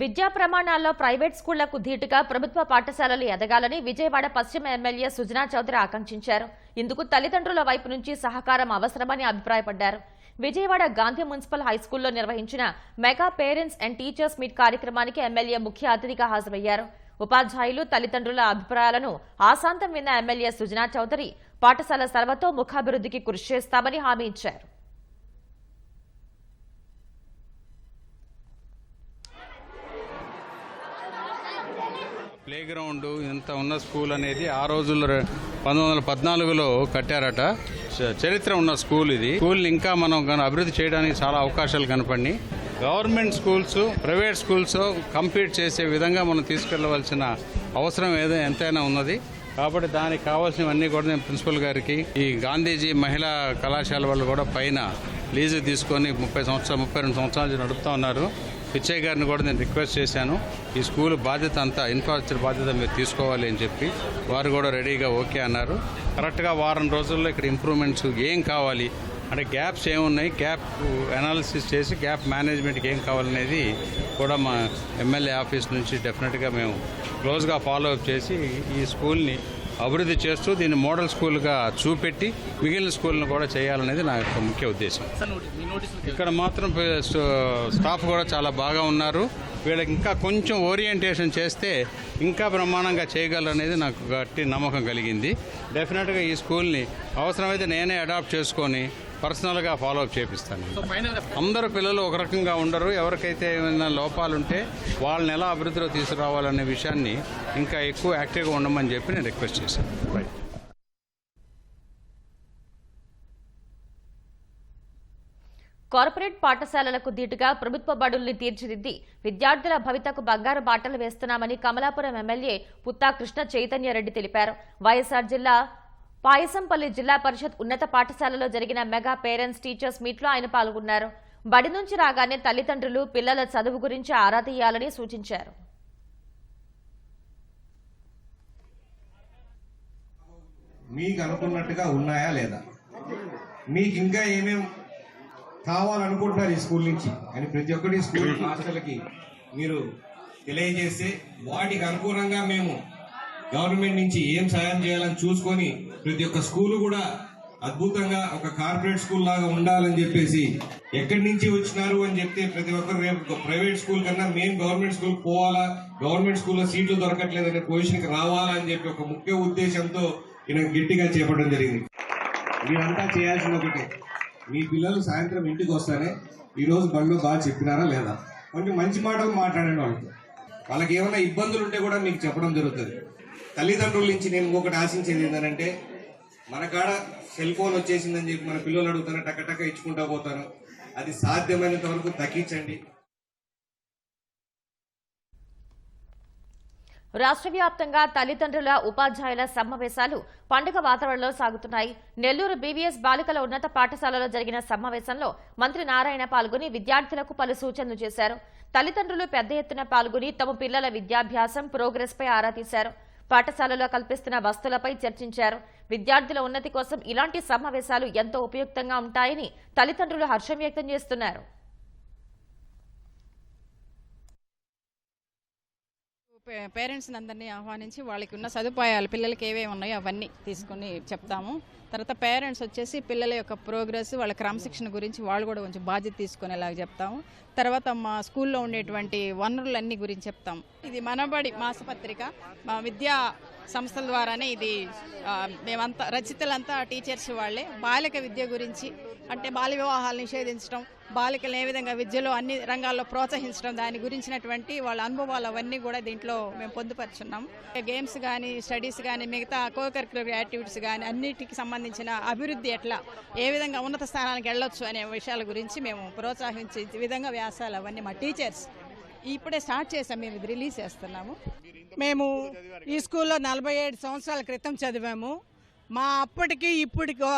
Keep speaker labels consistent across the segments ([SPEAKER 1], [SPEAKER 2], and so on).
[SPEAKER 1] విద్యా ప్రమాణాల్లో ప్రైవేట్ స్కూళ్ళకు ధీటుగా ప్రభుత్వ పాఠశాలలు ఎదగాలని విజయవాడ పశ్చిమ ఎమ్మెల్యే సుజనా చౌదరి ఆకాంక్షించారు. ఇందుకు తల్లిదండ్రుల వైపు నుంచి సహకారం అవసరమని అభిప్రాయపడ్డారు. విజయవాడ గాంధీ మున్సిపల్ హైస్కూల్లో నిర్వహించిన mega parents and teachers meet కార్యక్రమానికి ఎమ్మెల్యే ముఖ్య అతిథిగా హాజరయ్యారు. ఉపాధ్యాయులు తల్లిదండ్రుల అభిప్రాయాలను ఆశాంతం విన్న ఎమ్మెల్యే సుజనా చౌదరి పాఠశాల సర్వతో ముఖాభివృద్ధికి కృషి చేస్తామని హామీ ఇచ్చారు.
[SPEAKER 2] ప్లే గ్రౌండ్ ఇంత ఉన్న స్కూల్ అనేది ఆ రోజుల్లో పంతొమ్మిది వందల పద్నాలుగులో కట్టారట. చరిత్ర ఉన్న స్కూల్ ఇది. స్కూల్ ఇంకా మనం అభివృద్ధి చేయడానికి చాలా అవకాశాలు కనపడి government schools private schools compete చేసే విధంగా మనం తీసుకెళ్ళవలసిన అవసరం ఏదో ఎంతైనా ఉన్నది. కాబట్టి దానికి కావాల్సినవన్నీ కూడా నేను ప్రిన్సిపల్ గారికి ఈ గాంధీజీ మహిళా కళాశాల వాళ్ళు కూడా పైన లీజు తీసుకొని ముప్పై సంవత్సరాలు ముప్పై రెండు సంవత్సరాలు నడుపుతా ఉన్నారు. పిచ్చయ్య గారిని కూడా నేను రిక్వెస్ట్ చేశాను. ఈ స్కూల్ బాధ్యత అంతా ఇన్ఫ్రాస్ట్రక్చర్ బాధ్యత మీరు తీసుకోవాలి అని చెప్పి వారు కూడా రెడీగా ఓకే అన్నారు. కరెక్ట్గా వారం రోజుల్లో ఇక్కడ ఇంప్రూవ్మెంట్స్ ఏం కావాలి? అంటే గ్యాప్స్ ఏమున్నాయి? గ్యాప్ అనాలిసిస్ చేసి గ్యాప్ మేనేజ్మెంట్కి ఏం కావాలనేది కూడా మా ఎమ్మెల్యే ఆఫీస్ నుంచి డెఫినెట్గా మేము క్లోజ్గా ఫాలో అప్ చేసి ఈ స్కూల్ని అభివృద్ధి చేస్తూ దీన్ని మోడల్ స్కూల్గా చూపెట్టి మిగిలిన స్కూల్ని కూడా చేయాలనేది నా యొక్క ముఖ్య ఉద్దేశం. ఇక్కడ మాత్రం స్టాఫ్ కూడా చాలా బాగా ఉన్నారు. వీళ్ళకి ఇంకా కొంచెం ఓరియంటేషన్ చేస్తే ఇంకా బ్రహ్మాండంగా చేయగలరనేది నాకు గట్టి నమ్మకం కలిగింది. డెఫినెట్గా ఈ స్కూల్ని అవసరమైతే నేనే అడాప్ట్ చేసుకొని పర్సనల్గా ఫాలో అప్ చేపిస్తాను. అందరూ పిల్లలు ఒక రకంగా ఉండరు. ఎవరికైతే ఏమైనా లోపాలు ఉంటే వాళ్ళని ఎలా అభివృద్ధిలో తీసుకురావాలనే విషయాన్ని ఇంకా ఎక్కువ యాక్టివ్గా ఉండమని చెప్పి నేను రిక్వెస్ట్ చేశాను. రైట్
[SPEAKER 1] కార్పొరేట్ పాఠశాలలకు ధీటుగా ప్రభుత్వ బడుల్ని తీర్చిదిద్ది విద్యార్థుల భవితకు బంగారు బాటలు వేస్తున్నామని కమలాపురం ఎమ్మెల్యే పుత్తా కృష్ణ చైతన్యరెడ్డి తెలిపారు. వైఎస్ఆర్ జిల్లా పాయసంపల్లి జిల్లా పరిషత్ ఉన్నత పాఠశాలలో జరిగిన మెగా పేరెంట్స్ టీచర్స్ మీట్లో ఆయన పాల్గొన్నారు. బడి నుంచి రాగానే తల్లిదండ్రులు పిల్లల చదువు గురించి ఆరా తీయాలని సూచించారు.
[SPEAKER 3] మీకు అనుకున్నట్టుగా ఉన్నాయా లేదా? మీకు ఇంకా ఏమేమి కావాలనుకుంటున్నారు ఈ స్కూల్ నుంచి? అని ప్రతి ఒక్కటి స్కూల్ మాస్టర్లకి మీరు తెలియజేస్తే వాటికి అనుగుణంగా మేము గవర్నమెంట్ నుంచి ఏం సాయం చేయాలని చూసుకొని ప్రతి ఒక్క స్కూల్ కూడా అద్భుతంగా ఒక కార్పొరేట్ స్కూల్ లాగా ఉండాలని చెప్పేసి ఎక్కడి నుంచి వచ్చినారు అని చెప్తే ప్రతి ఒక్కరు రేపు ప్రైవేట్ స్కూల్ కన్నా మేము గవర్నమెంట్ స్కూల్ పోవాలా గవర్నమెంట్ స్కూల్లో సీట్లు దొరకట్లేదనే పొజిషన్కి రావాలా అని చెప్పి ఒక ముఖ్య ఉద్దేశంతో ఈయన గట్టిగా చేపట్టడం జరిగింది. మీరంతా చేయాల్సింది ఒకటే. మీ పిల్లలు సాయంత్రం ఇంటికి వస్తానే ఈరోజు బండ్లు బండ్లో బాగా చెప్పినారా లేదా? కొంచెం మంచి మాటలు మాట్లాడండి వాళ్ళకి. వాళ్ళకి ఏమైనా ఇబ్బందులు ఉంటే కూడా మీకు చెప్పడం జరుగుతుంది. తల్లిదండ్రుల నుంచి నేను ఇంకొకటి ఆశించేది ఏంటంటే మన కాడ సెల్ ఫోన్ వచ్చేసిందని చెప్పి మన పిల్లలు అడుగుతారు టకటక ఇచ్చుకుంటా పోతారు. అది సాధ్యమైనంత వరకు తగ్గించండి.
[SPEAKER 1] రాష్ట్ర వ్యాప్తంగా తల్లిదండ్రుల ఉపాధ్యాయుల సమావేశాలు పండుగ వాతావరణంలో సాగుతున్నాయి. నెల్లూరు బీవీఎస్ బాలికల ఉన్నత పాఠశాలలో జరిగిన సమావేశంలో మంత్రి నారాయణ పాల్గొని విద్యార్థులకు పలు సూచనలు చేశారు. తల్లిదండ్రులు పెద్ద ఎత్తున పాల్గొని తమ పిల్లల విద్యాభ్యాసం ప్రోగ్రెస్ పై ఆరా తీశారు. పాఠశాలలో కల్పిస్తున్న వస్తువులపై చర్చించారు. విద్యార్థుల ఉన్నతి కోసం ఇలాంటి సమావేశాలు ఎంతో ఉపయుక్తంగా ఉంటాయని తల్లిదండ్రులు హర్షం వ్యక్తం చేస్తున్నారు.
[SPEAKER 4] పేరెంట్స్ని అందరినీ ఆహ్వానించి వాళ్ళకి ఉన్న సదుపాయాలు పిల్లలకి ఏవేవి ఉన్నాయో అవన్నీ తీసుకొని చెప్తాము. తర్వాత పేరెంట్స్ వచ్చేసి పిల్లల యొక్క ప్రోగ్రెస్ వాళ్ళ క్రమశిక్షణ గురించి వాళ్ళు కూడా కొంచెం బాధ్యత తీసుకునేలాగా చెప్తాము. తర్వాత మా స్కూల్లో ఉండేటువంటి వనరులన్నీ గురించి చెప్తాం. ఇది మనబడి మాసపత్రిక. మా విద్యా సంస్థల ద్వారానే ఇది మేమంతా రచితలంతా టీచర్స్ వాళ్ళే. బాలిక విద్య గురించి అంటే బాల్య వివాహాలు నిషేధించడం బాలికలను ఏ విధంగా విద్యలో అన్ని రంగాల్లో ప్రోత్సహించడం దాని గురించినటువంటి వాళ్ళ అనుభవాలు అవన్నీ కూడా దీంట్లో మేము పొందుపరుచున్నాం. గేమ్స్ కానీ స్టడీస్ కానీ మిగతా కో కరిక్యులర్ యాక్టివిటీస్ కానీ అన్నిటికి సంబంధించిన అభివృద్ధి ఎట్లా ఏ విధంగా ఉన్నత స్థానానికి వెళ్ళొచ్చు అనే విషయాల గురించి మేము ప్రోత్సహించే విధంగా వ్యాసాలు అవన్నీ మా టీచర్స్ ఇప్పుడే స్టార్ట్ చేసాం మేము ఇది రిలీజ్ చేస్తున్నాము.
[SPEAKER 5] మేము ఈ స్కూల్లో నలభై ఏడు సంవత్సరాల క్రితం చదివాము. మా అప్పటికి ఇప్పటికి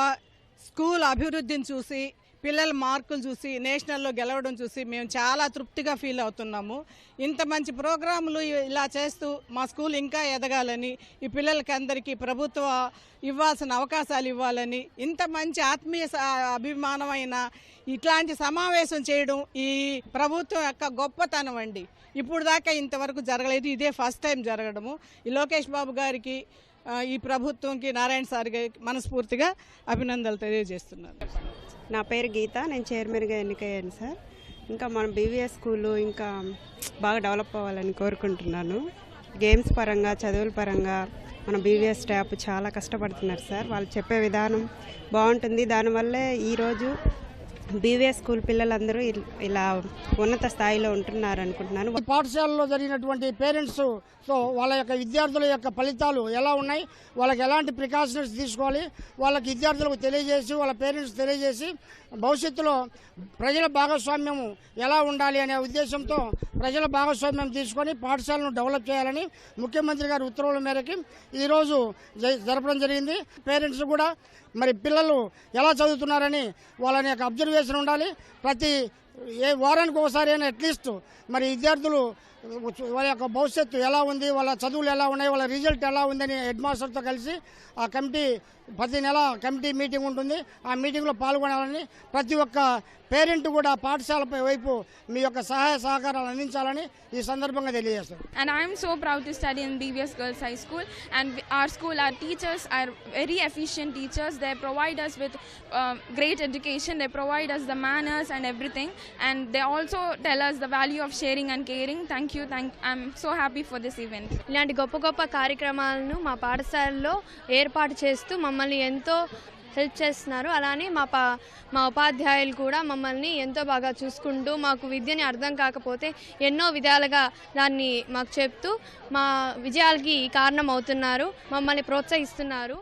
[SPEAKER 5] స్కూల్ అభివృద్ధిని చూసి పిల్లల మార్కులు చూసి నేషనల్లో గెలవడం చూసి మేము చాలా తృప్తిగా ఫీల్ అవుతున్నాము. ఇంత మంచి ప్రోగ్రాములు ఇలా చేస్తూ మా స్కూల్ ఇంకా ఎదగాలని ఈ పిల్లలకి అందరికీ ప్రభుత్వ ఇవ్వాల్సిన అవకాశాలు ఇవ్వాలని ఇంత మంచి ఆత్మీయ అభిమానమైన ఇట్లాంటి సమావేశం చేయడం ఈ ప్రభుత్వం యొక్క గొప్పతనం అండి. ఇప్పుడు దాకా ఇంతవరకు జరగలేదు. ఇదే ఫస్ట్ టైం జరగడము. ఈ లోకేష్ బాబు గారికి ఈ ప్రభుత్వంకి నారాయణ సార్ గారికి మనస్ఫూర్తిగా అభినందనలు తెలియజేస్తున్నాను.
[SPEAKER 6] నా పేరు గీత నేను చైర్మన్గా ఎన్నికయ్యాను సార్. ఇంకా మన బీవీఎస్ స్కూలు ఇంకా బాగా డెవలప్ అవ్వాలని కోరుకుంటున్నాను. గేమ్స్ పరంగా చదువుల పరంగా మన బీవీఎస్ స్టాఫ్ చాలా కష్టపడుతున్నారు సార్. వాళ్ళు చెప్పే విధానం బాగుంటుంది. దానివల్లే ఈరోజు బీవీఎస్ స్కూల్ పిల్లలందరూ ఇలా ఉన్నత స్థాయిలో ఉంటున్నారు అనుకుంటున్నాను
[SPEAKER 7] పాఠశాలలో జరిగినటువంటి పేరెంట్స్తో వాళ్ళ యొక్క విద్యార్థుల యొక్క ఫలితాలు ఎలా ఉన్నాయి? వాళ్ళకి ఎలాంటి ప్రికాషన్స్ తీసుకోవాలి? వాళ్ళకి విద్యార్థులకు తెలియజేసి వాళ్ళ పేరెంట్స్ తెలియజేసి భవిష్యత్తులో ప్రజల భాగస్వామ్యం ఎలా ఉండాలి అనే ఉద్దేశంతో ప్రజల భాగస్వామ్యం తీసుకొని పాఠశాలను డెవలప్ చేయాలని ముఖ్యమంత్రి గారి ఉత్తర్వుల మేరకు ఈరోజు జ- జరపడం జరిగింది. పేరెంట్స్ కూడా మరి పిల్లలు ఎలా చదువుతున్నారని వాళ్ళని యొక్క అబ్జర్వేషన్ ఉండాలి ప్రతి ఏ వారానికి ఒకసారి అయినా అట్లీస్ట్ మరి విద్యార్థులు వాళ్ళ యొక్క భవిష్యత్తు ఎలా ఉంది వాళ్ళ చదువులు ఎలా ఉన్నాయి వాళ్ళ రిజల్ట్ ఎలా ఉందని హెడ్ మాస్టర్తో కలిసి ఆ కమిటీ ప్రతి నెల కమిటీ మీటింగ్ ఉంటుంది. ఆ మీటింగ్లో పాల్గొనాలని ప్రతి ఒక్క పేరెంట్ కూడా పాఠశాలపై వైపు మీ యొక్క సహాయ సహకారాలు అందించాలని ఈ సందర్భంగా తెలియజేస్తాను
[SPEAKER 8] and I'm so proud to study in BVS girls high school and our school our teachers are very efficient teachers they provide us with great education they provide us the manners and everything and they also tell us the value of sharing and caring. Thank you. Thank. I'm so happy for this event.
[SPEAKER 9] ఇలాంటి గొప్ప గొప్ప కార్యక్రమాలను మా పాఠశాలలో ఏర్పాటు చేస్తూ మమ్మల్ని ఎంతో హెల్ప్ చేస్తున్నారు అలానే మా పా మా ఉపాధ్యాయులు కూడా మమ్మల్ని ఎంతో బాగా చూసుకుంటూ మాకు విద్యని అర్థం కాకపోతే ఎన్నో విధాలుగా దాన్ని మాకు చెప్తూ మా విజయాలకి కారణం అవుతున్నారు మమ్మల్ని ప్రోత్సహిస్తున్నారు